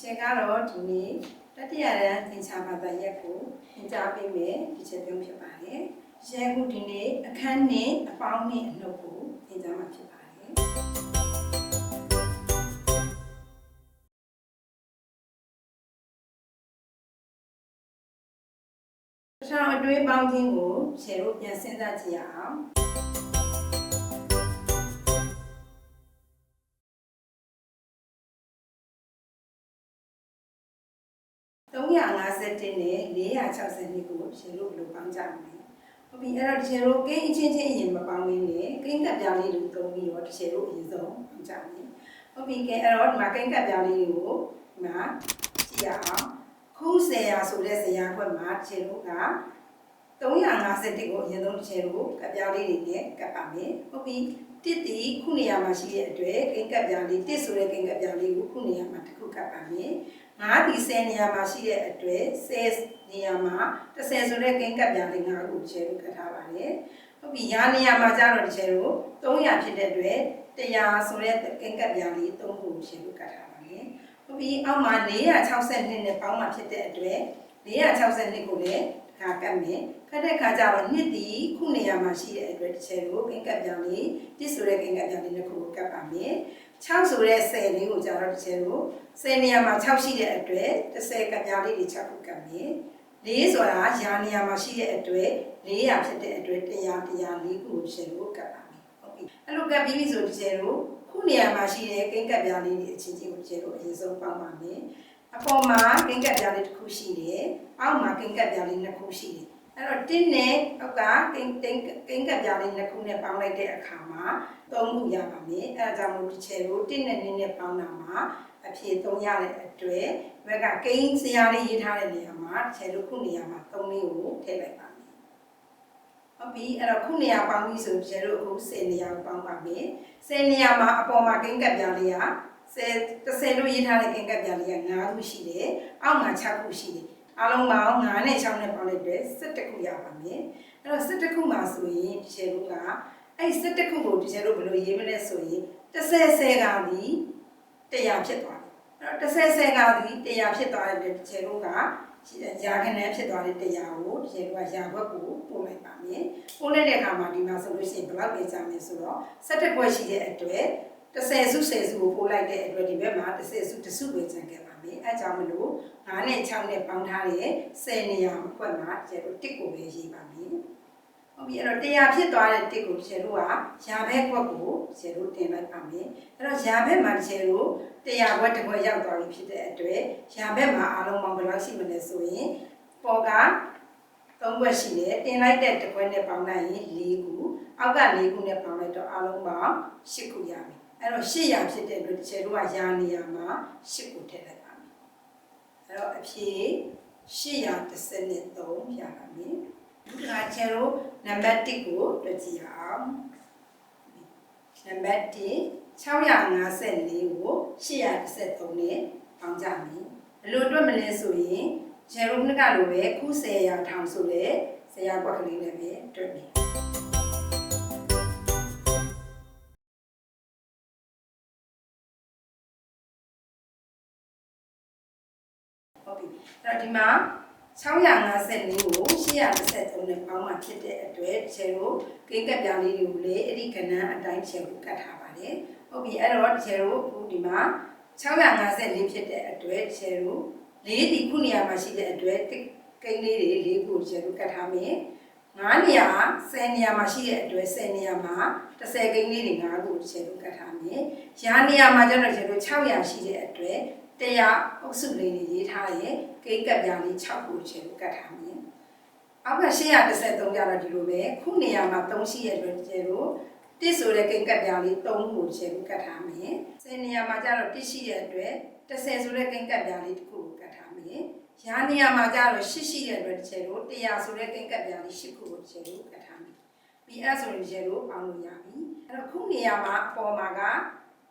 ရှင်ကတော့ဒီနေ့တတိယရန်သင်္ချာဘာသာရက်ကိုသင်ကြားပေးမယ်ဒီချက်ပြုံးဖြစ်ပါတယ်။ရှင်ကဒီနေ့အခန်းနဲ့အပေါင်းနဲ့အနှုတ်ကိုသင်ကြားမှာဖြစ်ပါတယ်။ပထမအတွေးပေါင်းခြင်းကိုရှယ်တို့ပြန်စဉ်းစားကြည့်ရအောင် 351နဲ့462ကိုရှယ်တို့ဘယ်လိုပေါင်းကြမလဲဟုတ်ပြီအဲ့တော့ရှယ်တို့ကိန်းအချင်းချင်းအရင်မပေါင်းရင်းနဲ့ကိန်းကပ်ပြားလေးတွေသုံးပြီးတော့ရှယ်တို့အရင်ဆုံးပေါင်းကြမယ်ဟုတ်ပြီကဲအဲ့တော့ဒီမှာကိန်းကပ်ပြားလေးတွေကိုဒီမှာကြည့်ရအောင်ခုဆယ်ရာဆိုတဲ့ဇယားခွက်မှာရှယ်တို့က351ကိုအရင်ဆုံးတစ်ချက်ကိုကပ်ပြားလေးတွေနဲ့ကပ်ပါမယ်။ဟုတ်ပြီ။တစ်တီခုနေရာမှာရှိတဲ့အတွက်ကိန်းကပ်ပြားလေးတစ်ဆိုတဲ့ကိန်းကပ်ပြားလေးကိုခုနေရာမှာတစ်ခုကပ်ပါမယ်။ ငါးဒီ10နေရာမှာရှိတဲ့အတွက်10နေရာမှာ30ဆိုတဲ့ကိန်းကပ်ပြားလေးငါးခုတစ်ချက်ကိုကပ်ထားပါတယ်။ဟုတ်ပြီ။ရာနေရာမှာကျတော့တစ်ချက်ကို300ဖြစ်တဲ့အတွက်100ဆိုတဲ့ကိန်းကပ်ပြားလေး3ခုတစ်ချက်ကိုကပ်ထားပါတယ်။ဟုတ်ပြီ။အောက်မှာ462နဲ့ပေါင်းမှာဖြစ်တဲ့အတွက်462ကိုလည်းခါကပ်မယ်ခက်တဲ့ခါကျတော့နှစ်တီခုနေရာမှာရှိတဲ့အတွက်တစ်ချက်ကိုကိန်းကပ်ပြောင်းလေးတစ်ဆိုတဲ့ကိန်းကပ်ပြောင်းလေးနှစ်ခုကိုကပ်ပါမယ် 6ဆိုတဲ့10လေးကိုကျတော့တစ်ချက်ကို10နေရာမှာ6ရှိတဲ့အတွက်30ကပ်ပြောင်းလေးတွေ6ခုကပ်မယ်4ဆိုတာရာနေရာမှာရှိတဲ့အတွက်400ဖြစ်တဲ့အတွက်100 100လေးခုကိုတစ်ချက်ကိုကပ်ပါမယ်ဟုတ်ပြီအဲ့လိုကပ်ပြီးပြီဆိုတစ်ချက်ကိုခုနေရာမှာရှိတဲ့ကိန်းကပ်ပြောင်းလေးတွေအချင်းချင်းကိုတစ်ချက်ကိုအရင်ဆုံးပေါင်းပါမယ်အပေါ်မှာကိန်းကပ်ပြားလေးတစ်ခုရှိတယ်။အောက်မှာကိန်းကပ်ပြားလေးနှစ်ခုရှိတယ်။ အဲ့တော့တင်းနဲ့အောက်ကကိန်းကိန်းကိန်းကပ်ပြားလေးနှစ်ခုနဲ့ပေါင်းလိုက်တဲ့အခါမှာသုံးခုရပါမယ်။အဲ့ဒါကြောင့်မို့ဒီချေကိုတင်းနဲ့နင်းနဲ့ပေါင်းတာမှာအဖြေသုံးရတဲ့အတွက်ဘက်ကကိန်းစရာလေးရေးထားတဲ့နေရာမှာချေတို့ခုနေရာမှာသုံးလေးကိုထည့်လိုက်ပါမယ်။ဟုတ်ပြီအဲ့တော့ခုနေရာပေါင်းပြီဆိုချေတို့အခု10နေရာကိုပေါင်းပါမယ်။10နေရာမှာအပေါ်မှာကိန်းကပ်ပြားလေးကဆယ်30လို့ရေးထားတဲ့ကင်ကပ်ပြားလေးက9ခုရှိတယ်။အောက်မှာ6ခုရှိတယ်။ အားလုံးပေါင်း9နဲ့6နဲ့ပေါင်းလိုက်တဲ့17ခုရပါမယ်။အဲ့တော့17ခုမှာဆိုရင်ဒီချေတို့ကအဲ့17ခုကိုဒီချေတို့ဘယ်လိုရေးမလဲဆိုရင်30ဆယ်ကဒီ100ဖြစ်သွားတယ်။အဲ့တော့30ဆယ်ကဒီ100ဖြစ်သွားတဲ့ဒီချေတို့ကရာခဏဖြစ်သွားတဲ့တရားကိုဒီချေတို့ကရာဘက်ကိုပို့လိုက်ပါမယ်။ပို့လိုက်တဲ့အခါမှာဒီမှာဆိုလို့ရှိရင်ဘယ်လောက်ပဲကြာမယ်ဆိုတော့17ခွက်ရှိတဲ့အတွက်30စု10စုကိုပို့လိုက်တဲ့အတွက်ဒီဘက်မှာ30စုတစုပဲကျန်ခဲ့ပါမယ်အဲကြောင့်မလို့9နဲ့6နဲ့ပေါင်းထားတဲ့10နေရာခွက်မှာကျဲတို့တစ်ကိုပဲရေးပါမယ်ဟုတ်ပြီအဲ့တော့တရားဖြစ်သွားတဲ့တစ်ကိုကျဲတို့ကရာဘက်ခွက်ကိုကျဲတို့တင်လိုက်ပါမယ်အဲ့တော့ရာဘက်မှာကျဲတို့တရားခွက်တစ်ခွက်ရောက်သွားပြီဖြစ်တဲ့အတွက်ရာဘက်မှာအားလုံးပေါင်းဘယ်လောက်ရှိမလဲဆိုရင်ပေါ်ကသုံးခွက်ရှိတယ်တင်လိုက်တဲ့တစ်ခွက်နဲ့ပေါင်းလိုက်ရင်၄ခုအောက်က၄ခုနဲ့ပေါင်းလိုက်တော့အားလုံးပေါင်း၈ခုရမယ်အဲ့တော့800ဖြစ်တဲ့အတွက်တစ်ချက်တို့ကရာနေရာမှာ8ကိုထည့်လိုက်ပါမယ် အဲ့တော့အဖြေ833ရပါမယ်ဒီကချေတို့နံပါတ်1ကိုတွေ့ကြည့်အောင်နံပါတ်1 654ကို833နဲ့ပေါင်းကြမယ်ဘယ်လိုတွေ့မလဲဆိုရင်ချေတို့နှစ်ကလိုပဲခု10ရာထောင်ဆိုလဲဇရာကွက်ကလေးနဲ့ပဲတွေ့မယ် တ်ပြီအဲ့တော့ဒီမှာ654ကို833နဲ့ပေါင်းမှဖြစ်တဲ့အတွက်ခြေတို့ကိန်းကပ်ပြားလေးတွေကိုလည်းအဲ့ဒီကဏ္ဍအတိုင်းခြေကိုကတ်ထားပါတယ်ဟုတ်ပြီအဲ့တော့ခြေတို့အခုဒီမှာ654ဖြစ်တဲ့အတွက်ခြေတို့၄ဒီခုနေရာမှာရှိတဲ့အတွက်ကိန်းလေးတွေ၄ခုခြေတို့ကတ်ထားမယ်9နေရာ10နေရာမှာရှိတဲ့အတွက်10နေရာမှာ30ကိန်းလေးတွေ9ခုခြေတို့ကတ်ထားမယ်။ရာနေရာမှာကျတော့ခြေတို့600ရှိတဲ့အတွက် တရားအုပ်စုလေးတွေရေးထားရဲ့ကိန်းကပ်ပြားလေး6ခုခြေတို့ကတ်ထားမယ်။အောက်က833ကျတော့ဒီလိုပဲခုနေရာမှာ3ရှိရဲ့အတွက်ခြေတို့တစ်ဆိုတဲ့ကိန်းကပ်ပြားလေး3ခုခြေတို့ကတ်ထားမယ်။10နေရာမှာကျတော့တစ်ရှိရဲ့အတွက်30ဆိုတဲ့ကိန်းကပ်ပြားလေးတစ်ခုကိုကတ်ထားမယ်။ရာနေရာမှာကျတော့8ရှိရဲ့အတွက်ခြေတို့100ဆိုတဲ့ကိန်းကပ်ပြားလေး8ခုကိုခြေတို့ကတ်ထားမယ်။ပြီးအဲ့ဆိုရင်ခြေတို့ပေါင်းလို့ရပြီ။အဲ့တော့ခုနေရာမှာအပေါ်မှာက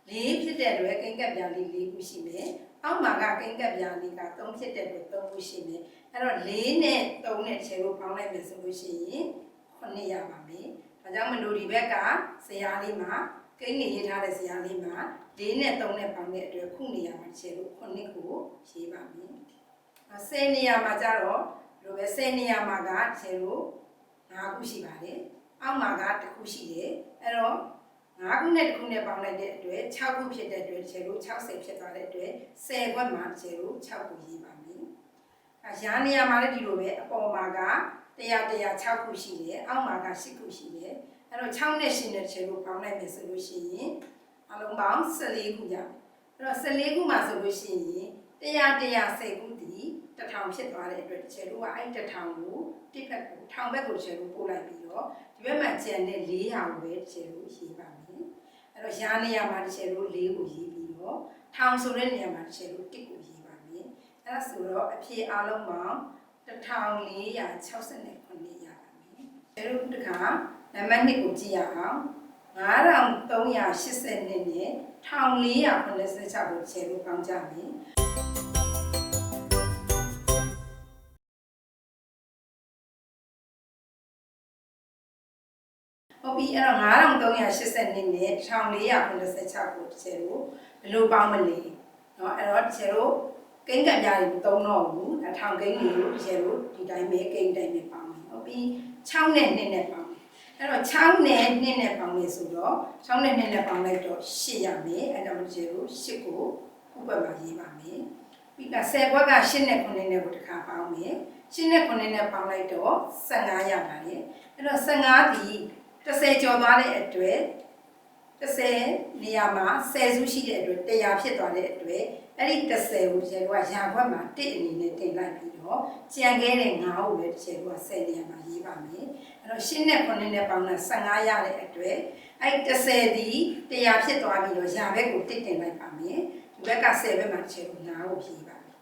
၄ဖြစ်တဲ့အတွက်ကိန်းကပ်ပြားလေး၄ခုရှိမယ်။ အောက်မှာကကိန်းကပ်ပြားလေးက3ဖြစ်တဲ့အတွက်3ခုရှိမယ်။အဲ့တော့၄နဲ့3နဲ့ခြေတို့ပေါင်းလိုက်မယ်ဆိုလို့ရှိရင်9ရပါမယ်။ဒါကြောင့်မလို့ဒီဘက်ကဇရာလေးမှာကိန်းနေရေးထားတဲ့ဇာတ်လေးမှာ၄နဲ့3နဲ့ပေါင်းတဲ့အတွက်ခုနေရာမှာတစ်ချက်လို့9ကိုရေးပါမယ်။10နေရာမှာကျတော့ဒီလိုပဲ10နေရာမှာကတစ်ချက်လို့9ခုရှိပါတယ်။အောက်မှာကတစ်ခုရှိတယ်။အဲ့တော့ 9ခုနဲ့တစ်ခုနဲ့ပေါင်းလိုက်တဲ့အတွက်6ခုဖြစ်တဲ့အတွက်တစ်ချက်လို့60ဖြစ်သွားတဲ့အတွက်10ခွက်မှာတစ်ချက်လို့6ခုရေးပါမယ်။အရာနေရာမှာလည်းဒီလိုပဲအပေါ်မှာက100 106ခုရှိတယ်။အောက်မှာက10ခုရှိတယ်။အဲ့တော့6နဲ့10နဲ့တစ်ချက်လို့ပေါင်းလိုက်မယ်ဆိုလို့ရှိရင်အလုံးပေါင်း14ခုရမယ်။အဲ့တော့14ခုမှာဆိုလို့ရှိရင်100 110ခုတည်1000ဖြစ်သွားတဲ့အတွက်တစ်ချက်လို့ကအဲ့1000ကိုတစ်ဖက်ကို1000ဘက်ကိုတစ်ချက်လို့ပို့လိုက်ပြီး တော့ဒီဘက်မှာကျန်တဲ့400ကိုပဲတစ်ချက်လို့ရေးပါမယ်။အဲ့တော့ရာနေရာမှာတစ်ချက်လို့4ကိုရေးပြီးတော့1000ဆိုတဲ့နေရာမှာတစ်ချက်လို့1ကိုရေးပါမယ်။အဲ့ဒါဆိုတော့အဖြေအလုံးပေါင်း1469ရပါမယ်။အဲ့တော့ဒီခါနံပါတ်2ကိုကြည့်ရအောင်9382နဲ့1486ကိုခြေလို့ပေါင်းကြမယ် ပြီအဲ့တော့9382နဲ့1486ကိုခြေလို့ဘယ်လိုပေါင်းမလဲเนาะအဲ့တော့ခြေလို့ကိန်းကပ်ပြားတွေမသုံးတော့ဘူးအထောင်ကိန်းတွေကိုခြေလို့ဒီတိုင်းပဲကိန်းတိုင်းပဲပေါင်းမယ်ဟုတ်ပြီ6နဲ့2နဲ့ပေါင်းအဲ့တော့6နဲ့2နဲ့ပေါင်းလေဆိုတော့6နဲ့2နဲ့ပေါင်းလိုက်တော့8ရမယ်အဲ့တော့ဒီလို8ကိုဥပမာရေးပါမယ်ပြီးက10ဘွက်က8နဲ့9နဲ့ကိုတစ်ခါပေါင်းမယ်8နဲ့9နဲ့ပေါင်းလိုက်တော့15ရပါတယ်အဲ့တော့15ဒီ 30ကျော်သွားတဲ့အတွက်30နေရာမှာ10စုရှိတဲ့အတွက်100ဖြစ်သွားတဲ့အတွက်အဲ့ဒီ30ကိုကျေကရာဘွက်မှာ1အနေနဲ့တင်လိုက်ပြီးတော့ကြံခဲ့တဲ့9ကိုပဲကျေက10နေရာမှာရေးပါမယ်အဲ့တော့8နဲ့9နဲ့ပေါင်းတာ15ရတဲ့အတွက်အဲ့30ဒီ100ဖြစ်သွားပြီးတော့ရာဘက်ကို1တင်လိုက်ပါမယ်ဒီဘက်က10ဘက်မှာကျေက9ကိုဖြည့်ပါမယ်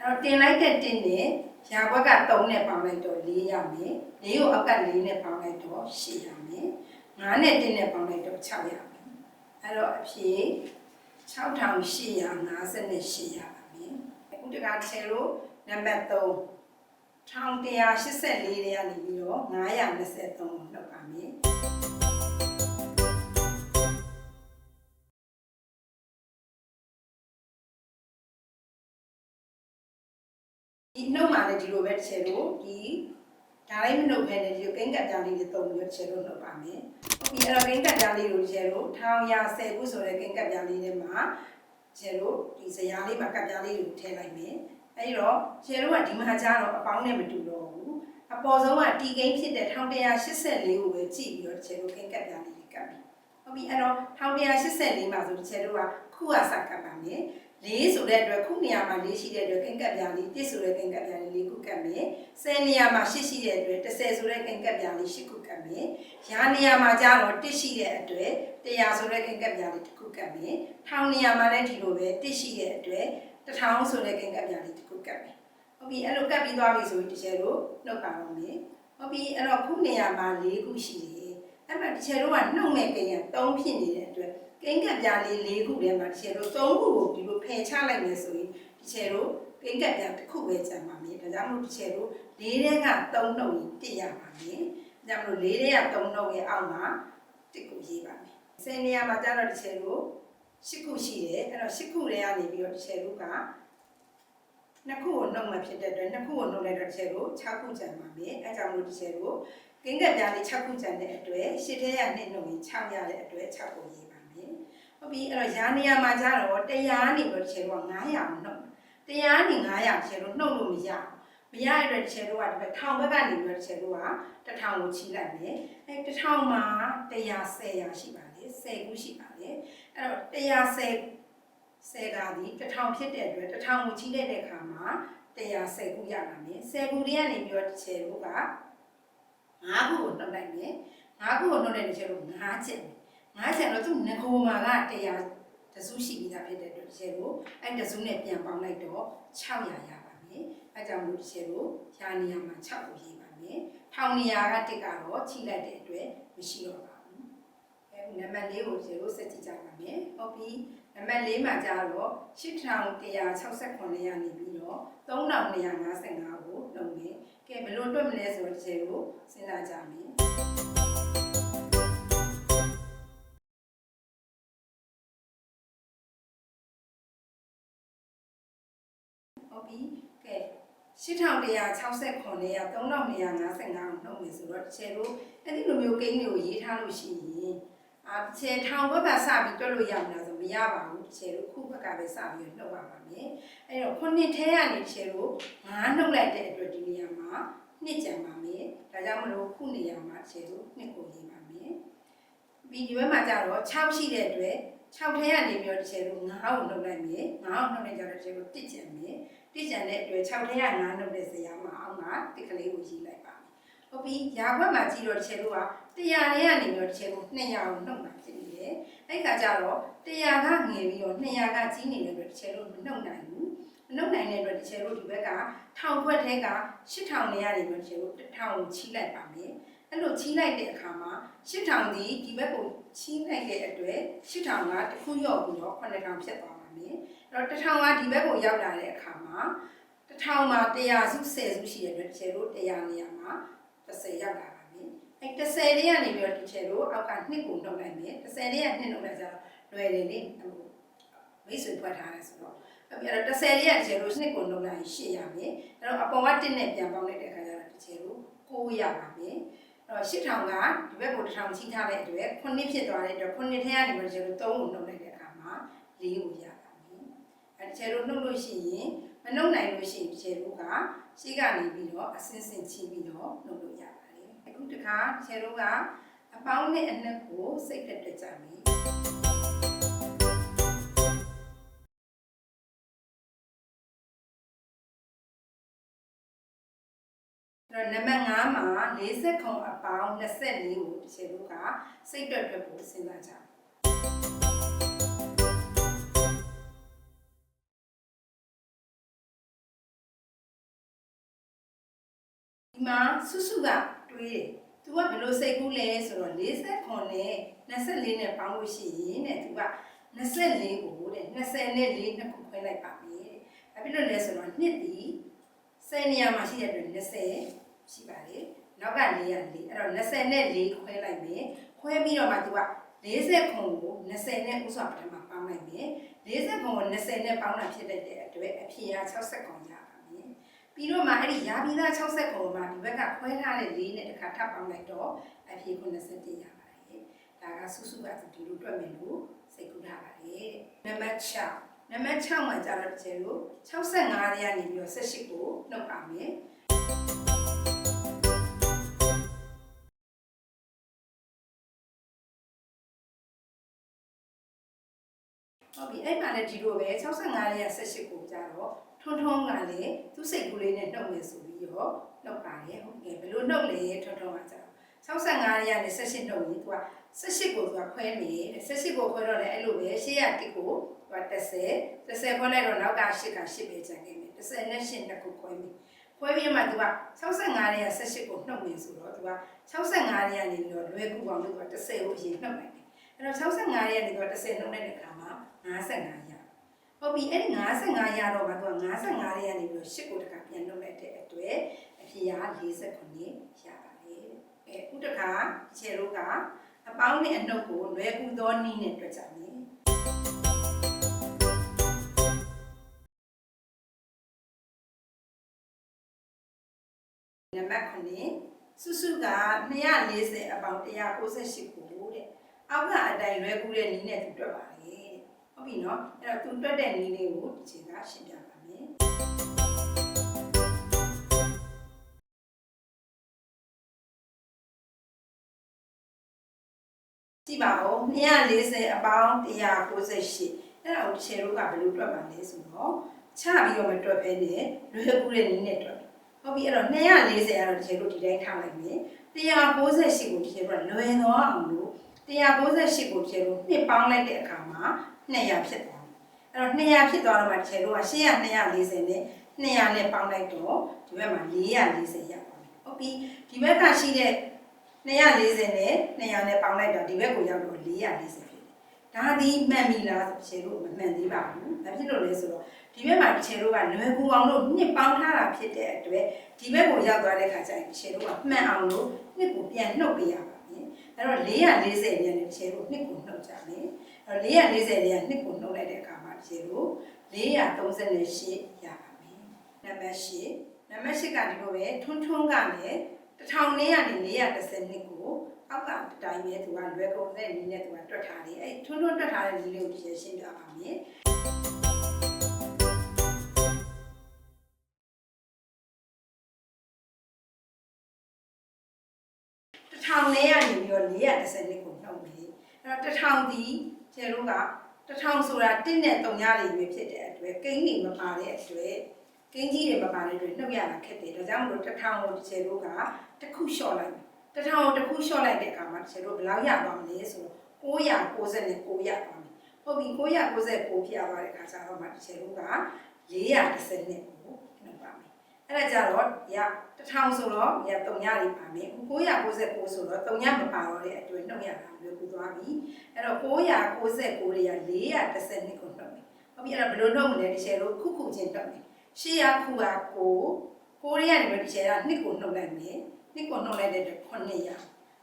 အဲ့တော့တင်လိုက်တဲ့1နဲ့ ရာဘက်က3နဲ့ပေါင်းလိုက်တော့4ရမယ်4ကိုအောက်က4နဲ့ပေါင်းလိုက်တော့8ရမယ်9နဲ့1နဲ့ပေါင်းလိုက်တော့6ရမယ်အဲ့တော့အဖြေ6858ရပါမယ်အခုတကချေလို့နံပါတ်3 1184တွေကနေပြီးတော့923ကိုနှုတ်ပါမယ် နှုတ်မှလည်းဒီလိုပဲတစ်ချက်လို့ဒီဒါလိုက်မနှုတ်ခဲနဲ့ဒီကိန်းကပ်ပြားလေးတွေတုံပြီးတော့တစ်ချက်လို့နှုတ်ပါမယ်။ဟုတ်ပြီအဲ့တော့ကိန်းကပ်ပြားလေးကိုတစ်ချက်လို့1010ခုဆိုတဲ့ကိန်းကပ်ပြားလေးတွေမှာကျဲလို့ဒီဇရာလေးမှာကပ်ပြားလေးကိုထည့်လိုက်မယ်။အဲဒီတော့ကျဲလို့ကဒီမှာကျတော့အပေါင်းနဲ့မတူတော့ဘူး။အပေါ်ဆုံးကတီကိန်းဖြစ်တဲ့1184ကိုပဲကြည့်ပြီးတော့ကျဲလို့ကိန်းကပ်ပြားလေးတွေကပ်ပြီ။ဟုတ်ပြီအဲ့တော့1184မှာဆိုကျဲလို့ကခုကစကပ်ပါမယ်။ လေးဆိုတဲ့အတွက်ခုနေရာမှာလေးရှိတဲ့အတွက်ကိန်းကပ်ပြားလေးတစ်ဆိုတဲ့ကိန်းကပ်ပြားလေးလေးခုကပ်မယ်။ဆယ်နေရာမှာရှစ်ရှိတဲ့အတွက်30ဆိုတဲ့ကိန်းကပ်ပြားလေးရှစ်ခုကပ်မယ်။ရာနေရာမှာကျတော့တစ်ရှိတဲ့အတွက်100ဆိုတဲ့ကိန်းကပ်ပြားလေးတစ်ခုကပ်မယ်။ထောင်နေရာမှာလည်းဒီလိုပဲတစ်ရှိတဲ့အတွက်1000ဆိုတဲ့ကိန်းကပ်ပြားလေးတစ်ခုကပ်မယ်။ဟုတ်ပြီအဲ့လိုကပ်ပြီးသွားပြီဆိုရင်တစ်ချက်လို့နှုတ်ပါတော့မယ်။ဟုတ်ပြီအဲ့တော့ခုနေရာမှာ၄ခုရှိတယ်။အဲ့မှာတစ်ချက်တော့ကနှုတ်မဲ့ကိန်းက3ဖြစ်နေတဲ့အတွက် ကိန်းကပ်ပြားလေး၄ခုထဲမှာတစ်ချက်တော့၃ခုကိုဒီလိုဖယ်ချလိုက်မယ်ဆိုရင်တစ်ချက်တော့ကိန်းကပ်ပြားတစ်ခုပဲကျန်ပါမယ်ဒါကြောင့်မို့တစ်ချက်တော့၄ထဲက3နှုတ်ရင်တစ်ရပါမယ်ဒါကြောင့်မို့၄ထဲက3နှုတ်ရဲ့အောက်မှာတစ်ခုရေးပါမယ်ဆယ်နေရာမှာကျတော့တစ်ချက်တော့၈ခုရှိတယ်အဲ့တော့၈ခုထဲကနေပြီးတော့တစ်ချက်တော့ကနှစ်ခုကိုနှုတ်မှဖြစ်တဲ့အတွက်နှစ်ခုကိုနှုတ်လိုက်တော့တစ်ချက်ကို6ခုကျန်ပါမယ်အဲကြောင့်မို့တစ်ချက်ကိုကင်းကပ်ပြားလေး6ခုကျန်တဲ့အတွက်ရှစ်ထဲကနှစ်နှုတ်ရင်6ရတဲ့အတွက်6ကိုရေးပါမယ် ဟုတ်ပြီအဲ့တော့ရာနေရာမှာကျတော့တရားနေပြီးတော့တစ်ချက်တော့900အောင်နှုတ်တရားနေ900ချက်လို့နှုတ်လို့မရဘူးမရတဲ့အတွက်တစ်ချက်တော့ကဒီဘက်ထောင်ဘက်ကနေပြီးတော့တစ်ချက်တော့ကတစ်ထောင်ကိုချီလိုက်မယ်အဲတစ်ထောင်မှာ110ရာရှိပါလေ10ခုရှိပါလေအဲ့တော့110ဆယ်ကဒီတစ်ထောင်ဖြစ်တဲ့အတွက်တစ်ထောင်ကိုချီလိုက်တဲ့အခါမှာ110ခုရပါမယ်10ခုတွေကနေပြီးတော့တစ်ချက်တော့က9ခုကိုနှုတ်လိုက်မယ်9ခုကိုနှုတ်တဲ့တစ်ချက်တော့9ချက် 9ချက်တော့သူငကိုမာက100တစုရှိပြီးသားဖြစ်တဲ့အတွက်တစ်ချက်ကိုအဲ့တစုနဲ့ပြန်ပေါင်းလိုက်တော့600ရပါမယ်အဲကြောင့်မို့တစ်ချက်ကိုရာနေရာမှာ6ကိုရေးပါမယ်ထောင်နေရာကတစ်ကတော့ချိလိုက်တဲ့အတွက်မရှိတော့ပါဘူးအဲနံပါတ်၄ကို0စက်ကြည့်ကြပါမယ်ဟုတ်ပြီနံပါတ်၄မှာကျတော့8168ရနေပြီးတော့3255ကိုလုပ်မယ်ကဲဘယ်လိုတွက်မလဲဆိုတော့တစ်ချက်ကိုစဉ်းစားကြမယ် ဟုတ်ပြီကဲ8169နဲ့3255ကိုနှုတ်မယ်ဆိုတော့တစ်ချက်တို့အဲ့ဒီလိုမျိုးကိန်းတွေကိုရေးထားလို့ရှိရင်အာတစ်ချက်ထောင်ဘက်ကစပြီးတွက်လို့ရမှာဆိုမရပါဘူးတစ်ချက်တို့ခုဘက်ကပဲစပြီးနှုတ်ပါပါမယ်အဲ့တော့ခုနှစ်ထဲကနေတစ်ချက်တို့ငါးနှုတ်လိုက်တဲ့အတွက်ဒီနေရာမှာနှစ်ကြံပါမယ်ဒါကြောင့်မလို့ခုနေရာမှာတစ်ချက်တို့နှစ်ကိုရေးပါမယ်ပြီးဒီဘက်မှာကျတော့6ရှိတဲ့အတွက်6ထဲကနေပြီးတော့တစ်ချက်တို့9ကိုနှုတ်လိုက်မယ်9ကိုနှုတ်လိုက်ကြတော့တစ်ချက်တို့တစ်ကြံမယ် တစ်ကြံတဲ့အတွက်6ထဲက9နှုတ်တဲ့ဇာတ်မှာအောက်မှာတစ်ကလေးကိုရေးလိုက်ပါမယ်ဟုတ်ပြီရာခွက်မှာကြည့်တော့တစ်ချက်တို့က100ထဲကနေပြီးတော့တစ်ချက်တို့200ကိုနှုတ်မှာဖြစ်နေတယ်အဲ့ခါကျတော့100ကငယ်ပြီးတော့200ကကြီးနေတဲ့အတွက်တစ်ချက်တို့မနှုတ်နိုင်ဘူးမနှုတ်နိုင်တဲ့အတွက်တစ်ချက်တို့ဒီဘက်ကထောင်ခွက်ထဲက8000နေရာနေပြီးတော့တစ်ချက်တို့1000ကိုချီးလိုက်ပါမယ်အဲ့လိုချီးလိုက်တဲ့အခါမှာ8000ဒီဒီဘက်ကိုချီးလိုက်တဲ့အတွက်8000ကတစ်ခုရော့ပြီးတော့9000ဖြစ်သွားပါ မယ်အဲ့တော့1000ကဒီဘက်ကိုရောက်လာတဲ့အခါမှာ1000မှာ100စု10စုရှိတဲ့အတွက်တစ်ချက်တို့100နေရာမှာ30ရောက်လာပါမယ်အဲ့30လေးကနေပြီးတော့တစ်ချက်တို့အောက်က2ကိုနှုတ်လိုက်မယ်30လေးက2နှုတ်လိုက်ကြတော့လွယ်တယ်လေဟိုမိတ်ဆွေဖွက်ထားတယ်ဆိုတော့အဲ့တော့30လေးကတစ်ချက်တို့2ကိုနှုတ်လိုက်8ရမယ်အဲ့တော့အပေါ်က1နဲ့ပြန်ပေါင်းလိုက်တဲ့အခါကျတော့တစ်ချက်တို့9ရပါမယ်တော့8000ကဒီဘက်ကို1000ချိထားတဲ့အတွက်9ဖြစ်သွားတဲ့အတွက်9ထဲကနေပြီးတော့ကျွန်တော်3ကိုနှုတ်လိုက်တဲ့အခါမှာ4ကိုရပါမယ် အဲတချေတို့နှုတ်လို့ရှိရင်မနှုတ်နိုင်လို့ရှိရင်တချေတို့ကရှေ့ကနေပြီးတော့အစင်းစင်ချိပြီးတော့နှုတ်လို့ရပါတယ်အခုတခါတချေတို့ကအပေါင်းနဲ့အနက်ကိုစိတ်တက်တက်ကြမယ်အဲ့တော့နံပါတ်5မှာ40ခုအပေါင်း24ကိုတစ်ချက်တို့ကစိတ်တွက်တွက်ဖို့စဉ်းစားကြမ ဒီမှာစုစုကတွေးတယ်သူကဘယ်လိုစိတ်ကူးလဲဆိုတော့49နဲ့24နဲ့ပေါင်းလို့ရှိရင်တဲ့သူက24ကိုတဲ့20နဲ့4နှစ်ခုခွဲလိုက်ပါပြီတဲ့။ဘာဖြစ်လို့လဲဆိုတော့နှစ်ဒီ10နေရာမှာရှိတဲ့အတွက်20ရှိပါလေ။နောက်က4ရ4အဲ့တော့20နဲ့4ခွဲလိုက်မယ်။ခွဲပြီးတော့မှသူက40ခုကို20နဲ့ဥစွာပထမပေါင်းလိုက်မယ်။40ခုကို20နဲ့ပေါင်းတာဖြစ်တဲ့အတွက်အဖြေက60ခု ပြီးတော့မှအဲ့ဒီရာပြီးသား60ခွန်မှာဒီဘက်ကခွဲထားတဲ့4နဲ့တစ်ခါထပ်ပေါင်းလိုက်တော့အဖြေ91ရပါတယ်။ဒါကစုစုကဒီလိုတွက်မယ်လို့စိတ်ကူးထားပါတယ်။နံပါတ်6နံပါတ်6မှာကျတော့တကယ်လို့65ရကနေပြီးတော့18ကိုနှုတ်ပါမယ်။ဟုတ်ပြီအဲ့မှာလည်းဒီလိုပဲ65ရက်18ကိုကြတော့ ထွန်းထွန်းကလည်းသူ့စိတ်ကူးလေးနဲ့နှုတ်မယ်ဆိုပြီးတော့နှုတ်ပါတယ်ဟုတ်ကဲ့ဘယ်လိုနှုတ်လဲထွန်းထွန်းကကြတော့65ရက်နဲ့18နှုတ်ရင်သူက18ကိုသူကခွဲမယ်တဲ့18ကိုခွဲတော့လည်းအဲ့လိုပဲရှေ့ရတစ်ကိုသူက30 30ခွဲလိုက်တော့နောက်က8က8ပဲကျန်ခဲ့မယ်30နဲ့8နှစ်ခုခွဲမယ်ခွဲပြီးမှသူက65ရက်18ကိုနှုတ်မယ်ဆိုတော့သူက65ရက်နေပြီးတော့လွယ်ကူအောင်လို့သူက30ကိုအရင်နှုတ်လိုက်တယ်အဲ့တော့65ရက်နေတော့30နှုတ်လိုက်တဲ့အခါမှာ55ရ ဟုတ်ပြီအဲ့ဒီ55ရတော့မှသူက55ရက်နေပြီးတော့10ကိုတခါပြန်နှုတ်လိုက်တဲ့အတွက်အဖြေက49ရပါတယ်အဲဥတခါခြေတို့ကအပေါင်းနဲ့အနှုတ်ကိုလွယ်ကူသောနည်းနဲ့တွေ့ကြမယ်နံပါတ်9စုစုက240အပေါင်း198ကိုတဲ့အောက်ကအတိုင်းလွယ်ကူတဲ့နည်းနဲ့သူတွက်ပါလေတဲ့ ဟုတ်ပြီနော်အဲ့တော့သူတွက်တဲ့နည်းလေးကိုဒီချိန်ကရှင်းပြပါမယ်ကြည့်ပါဦး240အပေါင်း198အဲ့ဒါကိုတစ်ချက်တို့ကဘယ်လိုတွက်ပါလဲဆိုတော့ချပြီးတော့မတွက်ဖဲနဲ့လွယ်ကူတဲ့နည်းနဲ့တွက်ဟုတ်ပြီအဲ့တော့240ကတော့တစ်ချက်တို့ဒီတိုင်းထားလိုက်မယ်198ကိုတစ်ချက်တို့လွယ်သွားအောင်လို့198ကိုတစ်ချက်တို့နှစ်ပေါင်းလိုက်တဲ့အခါမှာ 200ဖြစ်သွားတယ်အဲ့တော့200ဖြစ်သွားတော့မှတစ်ချက်တို့ကရှင်းရ240နဲ့200နဲ့ပေါင်းလိုက်တော့ဒီဘက်မှာ440ရပါတယ်ဟုတ်ပြီဒီဘက်ကရှိတဲ့240နဲ့200နဲ့ပေါင်းလိုက်တော့ဒီဘက်ကိုရောက်တော့440ဖြစ်တယ်ဒါဒီမှန်ပြီလားဆိုတစ်ချက်တို့မမှန်သေးပါဘူးဘာဖြစ်လို့လဲဆိုတော့ဒီဘက်မှာတစ်ချက်တို့ကလွယ်ကူအောင်လို့နှစ်ပေါင်းထားတာဖြစ်တဲ့အတွက်ဒီဘက်ကိုရောက်သွားတဲ့ခါကျရင်တစ်ချက်တို့ကမှန်အောင်လို့နှစ်ကိုပြန်နှုတ်ပေးရပါမယ်အဲ့တော့440နဲ့တစ်ချက်တို့နှစ်ကိုနှုတ်ကြမယ် အဲ့တော့440နဲ့နှစ်ကိုနှုတ်လိုက်တဲ့အခါမှာတစ်ချက်တို့438ရပါမယ်နံပါတ်၈နံပါတ်၈ကဒီလိုပဲထွန်းထွန်းကလည်း1400နဲ့430နှစ်ကိုအောက်ကတိုင်းပဲသူကလွယ်ကုန်တဲ့နည်းနဲ့သူကတွက်ထားတယ်အဲ့ထွန်းထွန်းတွက်ထားတဲ့နည်းလေးကိုရှင်းပြပါမယ်တစ်ထောင်နဲ့ရနေပြီးတော့430နှစ်ကိုနှုတ်ပြီအဲ့တော့တစ်ထောင်ဒီ ကျယ်တို့ကတစ်ထောင်ဆိုတာ1နဲ့3ရလေးပဲဖြစ်တဲ့အတွက်ကိန်းတွေမပါတဲ့အတွက်ကိန်းကြီးတွေမပါတဲ့အတွက်နှုတ်ရတာခက်တယ်ဒါကြောင့်မလို့တစ်ထောင်ကိုကျယ်တို့ကတစ်ခုလျှော့လိုက်မယ်တစ်ထောင်ကိုတစ်ခုလျှော့လိုက်တဲ့အခါမှာကျယ်တို့ဘယ်လောက်ရသွားမလဲဆိုတော့999ရသွားမယ်ဟုတ်ပြီ999ဖြစ်ရသွားတဲ့အခါကျတော့မှကျယ်တို့က430နှစ်ကိုနှုတ်ပါမယ် အဲ့ဒါကြတော့ရ1000ဆိုတော့ရ3ညလေးပါမယ်999ဆိုတော့3ညမပါတော့တဲ့အတွက်နှုတ်ရတာမျိုးကူသွားပြီအဲ့တော့999တွေက430ကိုနှုတ်မယ်ဟုတ်ပြီအဲ့တော့ဘယ်လိုနှုတ်မလဲဒီချေလို့ခုခုချင်းနှုတ်မယ်800ခုက9 9ရက်နေပြီဒီချေက2ကိုနှုတ်လိုက်မယ်2ကိုနှုတ်လိုက်တဲ့အတွက်900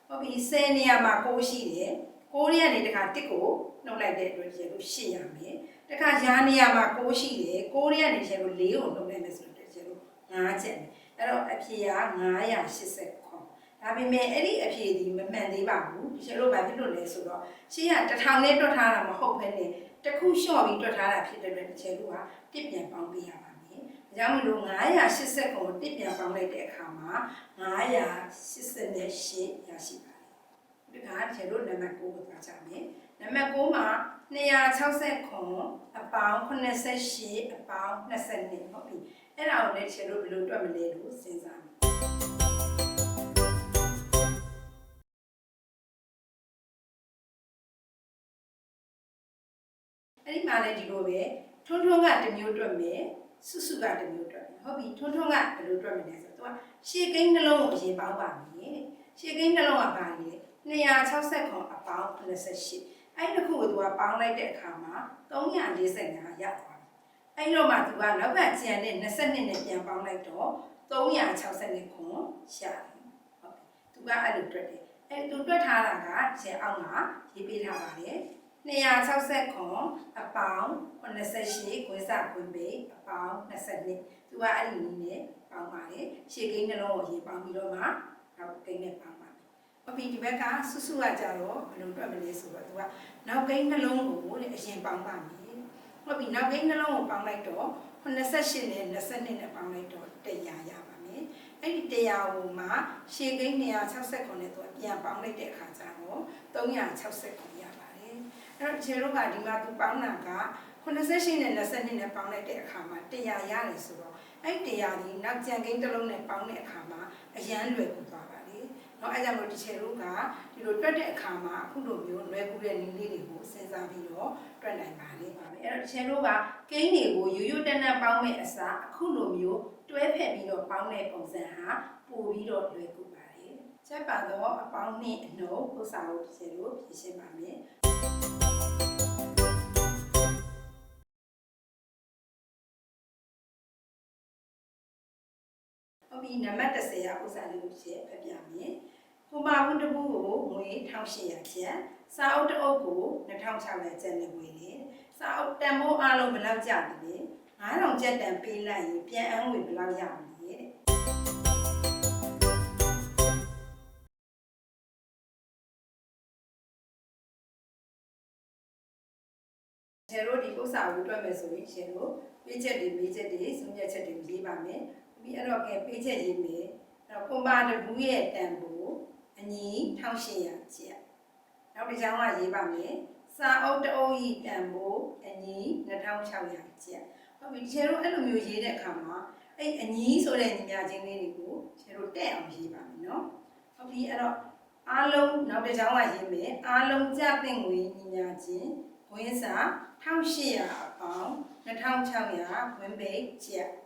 ဟုတ်ပြီ10နေရာမှာ9ရှိတယ်9ရက်နေတခါ1ကိုနှုတ်လိုက်တဲ့အတွက်ဒီချေလို့8ရမယ်တခါရာနေရာမှာ9ရှိတယ်9ရက်နေချေလို့4ကိုနှုတ်လိုက်မယ်ဆိုတော့ ဒီချေလို့5ချက်အဲ့တော့အဖြေက980ခွန်ဒါပေမဲ့အဲ့ဒီအဖြေဒီမမှန်သေးပါဘူးဒီလိုဘာဖြစ်လို့လဲဆိုတော့ရှင်းကတစ်ထောင်နဲ့တွက်ထားတာမဟုတ်ဘဲနဲ့တစ်ခုလျှော့ပြီးတွက်ထားတာဖြစ်တဲ့အတွက်တစ်ချက်လို့ကတစ်ပြန်ပေါင်းပေးရပါမယ်ဒါကြောင့်မလို့980ခွန်တစ်ပြန်ပေါင်းလိုက်တဲ့အခါမှာ988ရရှိပါတယ်ဒီကတစ်ချက်လို့နံပါတ်9ကိုသွားကြမယ်နံပါတ်9မှာ260ခွန်အပေါင်း88အပေါင်း22ဟုတ်ပြီ အဲ့ဒါကိုလည်းချေလို့ဘယ်လိုတွက်မလဲလို့စဉ်းစားမယ်အဲ့ဒီမှာလည်းဒီလိုပဲထွန်းထွန်းကတစ်မျိုးတွက်မယ်စုစုကတစ်မျိုးတွက်မယ်ဟုတ်ပြီထွန်းထွန်းကဘယ်လိုတွက်မလဲဆိုတော့ तू ကရှေ့ကိန်းနှလုံးကိုအရင်ပေါင်းပါမယ်တဲ့ရှေ့ကိန်းနှလုံးကပါလေ260ခွန်အပေါင်း28အဲ့ဒီတစ်ခုကို तू ကပေါင်းလိုက်တဲ့အခါမှာ345ရသွားပြီ အဲ့တော့မှသူကနောက်ကကျန်တဲ့22နဲ့ပြန်ပေါင်းလိုက်တော့360ခွန်ရှာတယ်ဟုတ်ပြီသူကအဲ့လိုတွက်တယ်အဲ့သူတွက်ထားတာကကျန်အောက်မှာရေးပေးထားပါတယ်260ခွန်အပေါင်း88ခွဲစခွင်ပေအပေါင်း22သူကအဲ့ဒီနည်းနဲ့ပေါင်းပါတယ်ရှေ့ကိန်းနှလုံးကိုရေးပေါင်းပြီးတော့မှနောက်ကိန်းနဲ့ပေါင်းပါတယ်ဟုတ်ပြီဒီဘက်ကဆွဆွကကြတော့ဘယ်လိုတွက်မလဲဆိုတော့သူကနောက်ကိန်းနှလုံးကိုတဲ့အရင်ပေါင်းပါမယ် ဟုတ်ပြီနောက်ကိန်းနှလုံးကိုပေါင်းလိုက်တော့88နဲ့22နဲ့ပေါင်းလိုက်တော့100ရပါမယ်အဲ့ဒီ100ဟိုမှာရှေ့ကိန်း260နဲ့သူပြန်ပေါင်းလိုက်တဲ့အခါကျတော့360ရပါတယ်အဲ့တော့ခြေတို့ကဒီမှာသူပေါင်းတာက88နဲ့22နဲ့ပေါင်းလိုက်တဲ့အခါမှာ100ရတယ်ဆိုတော့အဲ့100ဒီနောက်ကြံကိန်းတစ်လုံးနဲ့ပေါင်းတဲ့အခါမှာအရန်လွယ်ကူသွားပါလေ เนาะအဲ့ကြောင့်မို့ဒီခြေတို့ကဒီလိုတွက်တဲ့အခါမှာအခုလိုမျိုးလွယ်ကူတဲ့နည်းလေးတွေကိုစဉ်းစားပြီးတော့တွက်နိုင်ပါလေပါပဲအဲ့တော့ဒီခြေတို့ကကိန်းတွေကိုရိုးရိုးတန်းတန်းပေါင်းမဲ့အစားအခုလိုမျိုးတွဲဖက်ပြီးတော့ပေါင်းတဲ့ပုံစံဟာပိုပြီးတော့လွယ်ကူပါတယ်ချက်ပါတော့အပေါင်းနှစ်အနှုတ်ဥစ္စာကိုဒီခြေတို့ဖြည့်ရှင်းပါမယ် ဟုတ်ပြီနံပါတ်30ရဥစ္စာလေးကိုရှင်းဖတ်ပြမယ်။ကိုမာဝတ်တပူကိုငွေ1800ကျပ်စာအုပ်တအုပ်ကို2600ကျပ်နဲ့ဝယ်တယ်။စာအုပ်တန်ဖိုးအလုံးဘယ်လောက်ကျတယ်လဲ9000ကျပ်တန်ပေးလိုက်ရင်ပြန်အန်းငွေဘယ်လောက်ရမလဲတဲ့။ကျေတို့ဒီဥစ္စာကိုတွက်မယ်ဆိုရင်ရှင်တို့ပေးချက်တွေမေးချက်တွေဆုံးဖြတ်ချက်တွေရေးပါမယ်။ ပြီးအဲ့တော့ကဲပေးချက်ရေးမယ်အဲ့တော့ကွန်ပါတဘူးရဲ့တန်ဖိုးအညီ1800ကျပ်နောက်တစ်ချောင်းကရေးပါမယ်စာအုပ်တအုပ်ဤတန်ဖိုးအညီ2600ကျပ်ဟုတ်ပြီဒီချေတို့အဲ့လိုမျိုးရေးတဲ့အခါမှာအဲ့အညီဆိုတဲ့ညီမချင်းလေးတွေကိုချေတို့တက်အောင်ရေးပါမယ်နော်ဟုတ်ပြီအဲ့တော့အားလုံးနောက်တစ်ချောင်းကရေးမယ်အားလုံးကြတဲ့ငွေညီမချင်းဝင်းစာ1800အပေါင်း2600ဝင်းပိတ်ကျပ်ဒီ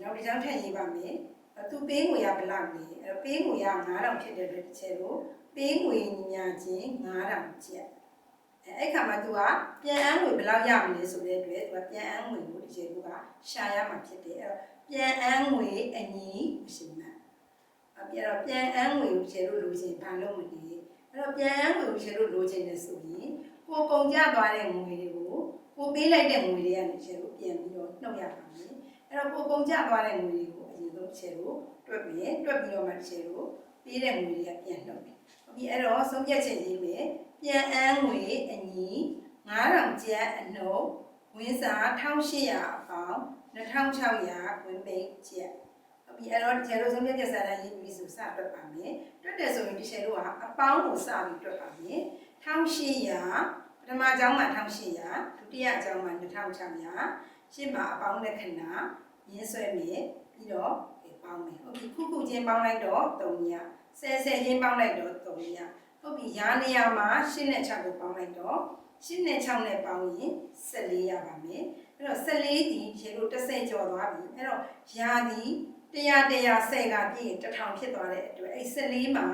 နောက်တစ်ကြောင်းထပ်ရေးပါမယ်။သူပေးငွေရဘယ်လောက်လဲ။အဲ့တော့ပေးငွေရ9000ဖြစ်တဲ့အတွက်တစ်ချက်လို့ပေးငွေညာချင်း9000ကျပ်။အဲအဲ့ခါမှာ तू ကပြန်အန်းငွေဘယ်လောက်ရမလဲဆိုတဲ့အတွက် तू ကပြန်အန်းငွေကိုတစ်ချက်လို့ကရှာရမှာဖြစ်တယ်။အဲ့တော့ပြန်အန်းငွေအညီမရှိမှန်း။အဲ့တော့ပြန်အန်းငွေကိုတစ်ချက်လို့လိုချင်ဘာလို့မလဲ။အဲ့တော့ပြန်အန်းငွေကိုတစ်ချက်လို့လိုချင်တယ်ဆိုရင်ကိုကုန်ကြသွားတဲ့ငွေတွေကိုကိုပေးလိုက်တဲ့ငွေတွေကနေတစ်ချက်လို့ပြန်ပြီးတော့နှုတ်ရပါမယ်။ အဲ့အဲ့တော့ကိုကုန်ကြသွားတဲ့ငွေတွေကိုအရင်ဆုံးတစ်ချက်ကိုတွက်ပြီးတွက်ပြီးတော့မှတစ်ချက်ကိုပေးတဲ့ငွေတွေကပြန်နှုတ်တယ်ဟုတ်ပြီအဲ့တော့ဆုံးဖြတ်ချက်ရေးမယ်ပြန်အန်းငွေအညီ9000ကျပ်အနှုတ်ဝင်းစာ1800အပေါင်း2600ဝင်းပိတ်ကျပ်ဟုတ်ပြီအဲ့တော့ဒီလိုဆုံးဖြတ်ချက်စာတမ်းရေးပြီးဆိုစတွက်ပါမယ်တွက်တယ်ဆိုရင်ဒီချက်တို့ကအပေါင်းကိုစပြီးတွက်ပါမယ်1800ပထမအကြောင်းမှာ1800ဒုတိယအကြောင်းမှာ2600ရှင်းမှာအပေါင်းလက္ခဏာ ရင်းဆွဲမယ်ပြီးတော့ပေါင်းမယ်ဟုတ်ပြီခုခုချင်းပေါင်းလိုက်တော့300ဆယ်ဆယ်ချင်းပေါင်းလိုက်တော့300ဟုတ်ပြီရာနေရာမှာ8နဲ့6ကိုပေါင်းလိုက်တော့8နဲ့6နဲ့ပေါင်းရင်14ရပါမယ်အဲ့တော့14ဒီရေလို့30ကျော်သွားပြီအဲ့တော့ရာဒီ 100 110ကပြည့်ရင်1000ဖြစ်သွားတဲ့အတွက်အဲ့14မှာ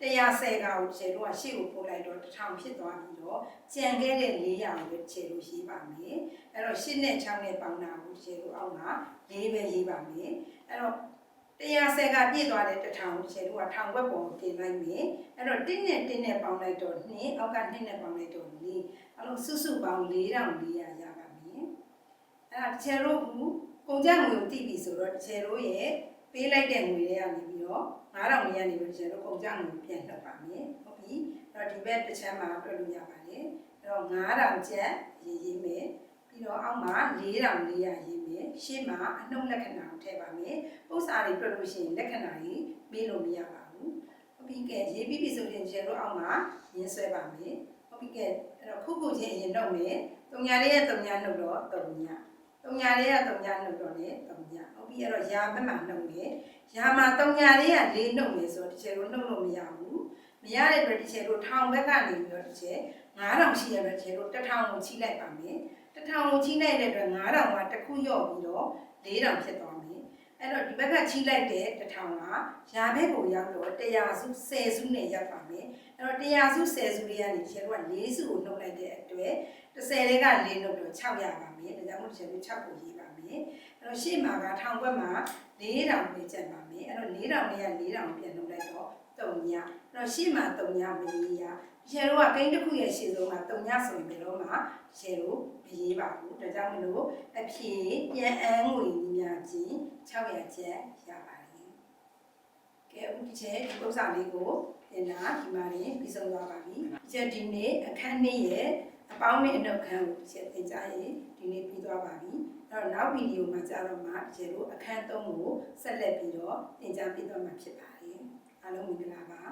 110ကကိုခြေလို့ကရှေ့ကိုပို့လိုက်တော့1000ဖြစ်သွားပြီးတော့ကြံခဲ့တဲ့400ကိုပဲခြေလို့ရေးပါမယ်အဲ့တော့8နဲ့6နဲ့ပေါင်းတာကိုခြေလို့အောက်မှာ4ပဲရေးပါမယ်အဲ့တော့110ကပြည့်သွားတဲ့1000ကိုခြေလို့က1000ဘက်ပေါ်တင်လိုက်မယ်အဲ့တော့1နဲ့1နဲ့ပေါင်းလိုက်တော့2အောက်က2နဲ့ပေါင်းလိုက်တော့4အဲ့လိုစုစုပေါင်း4400ရပါမယ်အဲ့ဒါခြေလို့ကကုန်ကြငွေကိုတိပြီဆိုတော့ခြေလို့ရဲ့ ပေးလိုက်တဲ့ငွေတွေကနေပြီးတော့9000လေးကနေပြီးခြေလို့ကုန်ကြငွေပြန်နှုတ်ပါမယ်ဟုတ်ပြီအဲ့တော့ဒီဘက်တစ်ချမ်းမှာတွက်လို့ရပါတယ်အဲ့တော့9000ကျပ်ရေးရေးမယ်ပြီးတော့အောက်မှာ4400ရေးမယ်ရှေ့မှာအနှုတ်လက္ခဏာကိုထည့်ပါမယ်ပု္ပ္ပစာတွေတွက်လို့ရှိရင်လက္ခဏာကြီးမေးလို့မရပါဘူးဟုတ်ပြီကဲရေးပြီးပြီဆိုရင်ခြေလို့အောက်မှာရင်းဆွဲပါမယ်ဟုတ်ပြီကဲအဲ့တော့ခုခုချင်းအရင်နှုတ်မယ်တုံညာလေးရဲ့တုံညာနှုတ်တော့တုံညာ တုံညာလေးရဲ့တုံညာနှုတ်တော့လေတုံညာဟုတ်ပြီအဲ့တော့ရာဘက်မှာနှုတ်မယ်ရာမှာတုံညာလေးကလေးနှုတ်မယ်ဆိုတော့တစ်ချက်လို့နှုတ်လို့မရဘူးမရတဲ့အတွက်တစ်ချက်လို့ထောင်ဘက်ကနေပြီးတော့တစ်ချက်9000ရှိရတဲ့တစ်ချက်လို့1000ကိုချိလိုက်ပါမယ်1000ကိုချိလိုက်တဲ့အတွက်9000ကတစ်ခုရော့ပြီးတော့4000ဖြစ်သွားမယ် အဲ့တော့ဒီဘက်ကချိလိုက်တဲ့1000ကရာဘက်ကိုရောက်တော့100စု10စုနဲ့ရောက်ပါမယ်အဲ့တော့100စု10စုလေးကနေချက်တော့4စုကိုနှုတ်လိုက်တဲ့အတွက်30တွေက4နှုတ်တော့6ရပါမယ်ဒါကြောင့်မို့ချက်လို့6ကိုရေးပါမယ်အဲ့တော့ရှေ့မှာကထောင်ဘက်မှာ4000ပဲကျန်ပါမယ်အဲ့တော့4000နဲ့က4000ပြန်နှုတ်လိုက်တော့3ညအဲ့တော့ရှေ့မှာ3ညမရေးရရေတို့ကကိန်းတစ်ခုရဲ့ရှေ့ဆုံးမှာ3ညဆိုရင်ဘယ်တော့မှရေတို့မရေးပါဘူးဒါကြောင့်မလို့အဖြေပြန်အန်းငွေညီများချင်း600ကျပ်ရပါတယ်ကဲအခုဒီချက်ဒီဥစ္စာလေးကိုသင်တာဒီမှာနေပြီးဆုံးသွားပါပြီဒီချက်ဒီနေ့အခန်းနေ့ရဲ့အပေါင်းနဲ့အနှုတ်ခမ်းကိုဒီချက်သင်ကြားရင်ဒီနေ့ပြီးသွားပါပြီအဲ့တော့နောက်ဗီဒီယိုမှာကြာတော့မှဒီချက်ကိုအခန်း3ကိုဆက်လက်ပြီးတော့သင်ကြားပေးသွားမှာဖြစ်ပါတယ်အားလုံးမင်္ဂလာပါ